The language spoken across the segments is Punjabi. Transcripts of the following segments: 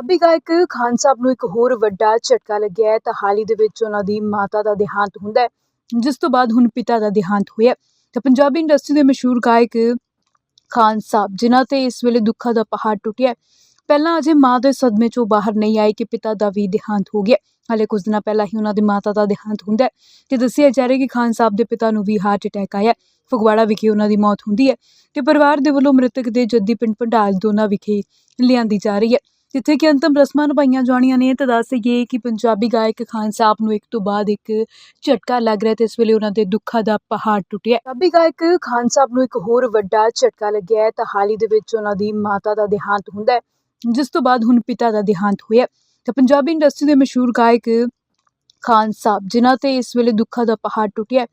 ਸਾਬੀ ਗਾਇਕ ਖਾਨ ਸਾਹਿਬ ਨੂੰ ਇੱਕ ਹੋਰ ਵੱਡਾ ਝਟਕਾ ਲੱਗਿਆ ਹੈ। ਤਾਂ ਹਾਲ ਹੀ ਦੇ ਵਿੱਚ ਉਹਨਾਂ ਦੀ ਮਾਤਾ ਦਾ ਦੇਹਾਂਤ ਹੁੰਦਾ ਹੈ। ਜਿਸ ਤੋਂ ਬਾਅਦ ਹੁਣ ਪਿਤਾ ਦਾ ਦੇਹਾਂਤ ਹੋਇਆ ਤਾਂ ਪੰਜਾਬੀ ਇੰਡਸਟਰੀ ਦੇ ਮਸ਼ਹੂਰ ਗਾਇਕ ਖਾਨ ਸਾਹਿਬ, ਜਿਨ੍ਹਾਂ ਤੇ ਇਸ ਵੇਲੇ ਦੁੱਖਾਂ ਦਾ ਪਹਾੜ ਟੁੱਟਿਆ ਪਹਿਲਾਂ ਅਜੇ ਮਾਂ ਦੇ ਸਦਮੇ ਚੋਂ ਬਾਹਰ ਨਹੀਂ ਆਏ ਕਿ ਪਿਤਾ ਦਾ ਵੀ ਦੇਹਾਂਤ ਹੋ ਗਿਆ। ਹਾਲੇ ਕੁਝ ਦਿਨਾਂ ਪਹਿਲਾਂ ਹੀ ਉਹਨਾਂ ਦੀ ਮਾਤਾ ਦਾ ਦੇਹਾਂਤ ਹੁੰਦਾ ਹੈ। ਤੇ ਦੱਸਿਆ ਜਾ ਰਿਹਾ ਕਿ ਖਾਨ ਸਾਹਿਬ ਦੇ ਪਿਤਾ ਨੂੰ ਵੀ ਹਾਰਟ ਅਟੈਕ ਆਇਆ ਫਗਵਾੜਾ ਵਿਖੇ ਉਹਨਾਂ ਦੀ ਮੌਤ ਹੁੰਦੀ ਹੈ। ਤੇ ਪਰਿਵਾਰ ਦੇ ਵੱਲੋਂ ਮ੍ਰਿਤਕ ਦੇ ਜੱਦੀ ਪਿੰਡ ਭੰਡਾਲ ਦੋਨਾ ਵਿਖੇ ਲਿਆਂਦੀ ਜਾ ਰਹੀ ਹੈ। ਜਿੱਥੇ ਕਿ ਅੰਤਮ ਰਸਮਾਂ ਨਿਭਾਈਆਂ ਜਾਣੀਆਂ ਨੇ, ਤਾਂ ਦੱਸ ਦਈਏ ਕਿ ਪੰਜਾਬੀ ਗਾਇਕ ਖਾਨ ਸਾਹਿਬ ਨੂੰ ਇੱਕ ਤੋਂ ਬਾਅਦ ਇੱਕ ਝਟਕਾ ਲੱਗ ਰਿਹਾ ਤੇ ਇਸ ਵੇਲੇ ਉਹਨਾਂ ਦੇ ਦੁੱਖਾਂ ਦਾ ਪਹਾੜ ਟੁੱਟਿਆ। ਪੰਜਾਬੀ ਗਾਇਕ ਖਾਨ ਸਾਹਿਬ ਨੂੰ ਇੱਕ ਹੋਰ ਵੱਡਾ ਝਟਕਾ ਲੱਗਿਆ ਹੈ, ਤਾਂ ਹਾਲ ਹੀ ਦੇ ਵਿੱਚ ਉਹਨਾਂ ਦੀ ਮਾਤਾ ਦਾ ਦੇਹਾਂਤ ਹੁੰਦਾ ਹੈ, ਜਿਸ ਤੋਂ ਬਾਅਦ ਹੁਣ ਪਿਤਾ ਦਾ ਦੇਹਾਂਤ ਹੋਇਆ ਤਾਂ ਪੰਜਾਬੀ ਇੰਡਸਟਰੀ ਦੇ ਮਸ਼ਹੂਰ ਗਾਇਕ ਖਾਨ ਸਾਹਿਬ, ਜਿਨ੍ਹਾਂ ਤੇ ਇਸ ਵੇਲੇ ਦੁੱਖਾਂ ਦਾ ਪਹਾੜ ਟੁੱਟਿਆ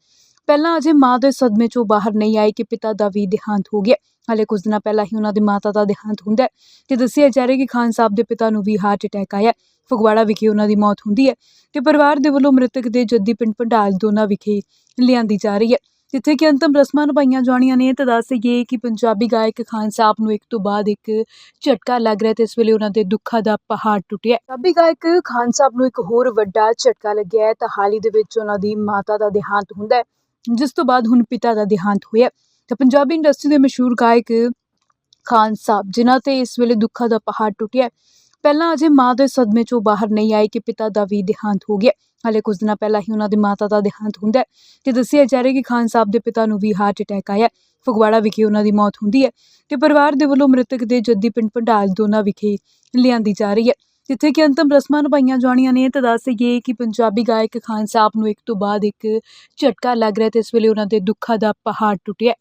ਪਹਿਲਾਂ ਅਜੇ ਮਾਂ ਦੇ ਸਦਮੇ ਚੋਂ ਬਾਹਰ ਨਹੀਂ ਆਏ ਕਿ ਪਿਤਾ ਦਾ ਵੀ ਦੇਹਾਂਤ ਹੋ ਗਿਆ। ਹਾਲੇ ਕੁਝ ਦਿਨਾਂ ਪਹਿਲਾਂ ਹੀ ਉਹਨਾਂ ਦੀ ਮਾਤਾ ਦਾ ਦੇਹਾਂਤ ਹੁੰਦਾ ਹੈ ਤੇ ਦੱਸਿਆ ਜਾ ਰਿਹਾ ਕਿ ਖਾਨ ਸਾਹਿਬ ਦੇ ਪਿਤਾ ਨੂੰ ਵੀ ਹਾਰਟ ਅਟੈਕ ਆਇਆ ਫਗਵਾੜਾ ਵਿਖੇ ਉਹਨਾਂ ਦੀ ਮੌਤ ਹੁੰਦੀ ਹੈ ਤੇ ਪਰਿਵਾਰ ਦੇ ਵੱਲੋਂ ਮ੍ਰਿਤਕ ਦੇ ਜੱਦੀ ਪਿੰਡ ਭੰਡਾਲ ਦੋਨਾ ਵਿਖੇ ਲਿਆਂਦੀ ਜਾ ਰਹੀ ਹੈ। ਜਿੱਥੇ ਕਿ ਅੰਤਮ ਰਸਮਾਂ ਨਿਭਾਈਆਂ ਜਾਣੀਆਂ ਨੇ ਤਾਂ ਦੱਸ ਦਈਏ ਕਿ ਪੰਜਾਬੀ ਗਾਇਕ ਖਾਨ ਸਾਹਿਬ ਨੂੰ ਇੱਕ ਤੋਂ ਬਾਅਦ ਇੱਕ ਝਟਕਾ ਲੱਗ ਰਿਹਾ ਤੇ ਇਸ ਵੇਲੇ ਉਹਨਾਂ ਦੇ ਦੁੱਖਾਂ ਦਾ ਪਹਾੜ ਟੁੱਟਿਆ ਪੰਜਾਬੀ ਗਾਇਕ ਖਾਨ ਸਾਹਿਬ ਨੂੰ ਇੱਕ ਹੋਰ ਵੱਡਾ ਝਟਕਾ ਲੱਗਿਆ ਹੈ ਤਾਂ ਹਾਲ ਹੀ ਦੇ ਵਿੱਚ ਉਹਨਾਂ ਦੀ ਮਾਤਾ ਦਾ ਦੇਹਾਂਤ ਹੁੰਦਾ ਹੈ। ਜਿਸ ਤੋਂ ਬਾਅਦ ਹੁਣ ਪਿਤਾ ਦਾ ਦੇਹਾਂਤ ਹੋਇਆ। ਤਾਂ ਪੰਜਾਬੀ ਇੰਡਸਟਰੀ ਦੇ ਮਸ਼ਹੂਰ ਗਾਇਕ ਖਾਨ ਸਾਹਿਬ, ਜਿਨ੍ਹਾਂ ਤੇ ਇਸ ਵੇਲੇ ਦੁੱਖਾਂ ਦਾ ਪਹਾੜ ਟੁੱਟਿਆ ਪਹਿਲਾਂ ਅਜੇ ਮਾਂ ਦੇ ਸਦਮੇ ਚੋਂ ਬਾਹਰ ਨਹੀਂ ਆਏ ਕਿ ਪਿਤਾ ਦਾ ਵੀ ਦੇਹਾਂਤ ਹੋ ਗਿਆ। ਹਾਲੇ ਕੁਝ ਦਿਨਾਂ ਪਹਿਲਾਂ ਹੀ ਉਹਨਾਂ ਦੀ ਮਾਤਾ ਦਾ ਦੇਹਾਂਤ ਹੁੰਦਾ ਹੈ। ਤੇ ਦੱਸਿਆ ਜਾ ਰਿਹਾ ਕਿ ਖਾਨ ਸਾਹਿਬ ਦੇ ਪਿਤਾ ਨੂੰ ਵੀ ਹਾਰਟ ਅਟੈਕ ਆਇਆ ਫਗਵਾੜਾ ਵਿਖੇ ਉਹਨਾਂ ਦੀ ਮੌਤ ਹੁੰਦੀ ਹੈ। ਤੇ ਪਰਿਵਾਰ ਦੇ ਵੱਲੋਂ ਮ੍ਰਿਤਕ ਦੇ ਜੱਦੀ ਪਿੰਡ ਭੰਡਾਲ ਦੋਨਾ ਵਿਖੇ ਲਿਆਂਦੀ ਜਾ ਰਹੀ ਹੈ। ਜਿੱਥੇ ਕਿ ਅੰਤਮ ਰਸਮਾਂ ਨਿਭਾਈਆਂ ਜਾਣੀਆਂ ਨੇ, ਤਾਂ ਦੱਸ ਦਈਏ ਕਿ ਪੰਜਾਬੀ ਗਾਇਕ ਖਾਨ ਸਾਹਿਬ ਨੂੰ ਇੱਕ ਤੋਂ ਬਾਅਦ ਇੱਕ ਝਟਕਾ ਲੱਗ ਰਿਹਾ ਅਤੇ ਇਸ ਵੇਲੇ ਉਹਨਾਂ ਦੇ ਦੁੱਖਾਂ ਦਾ ਪਹਾੜ ਟੁੱਟਿਆ।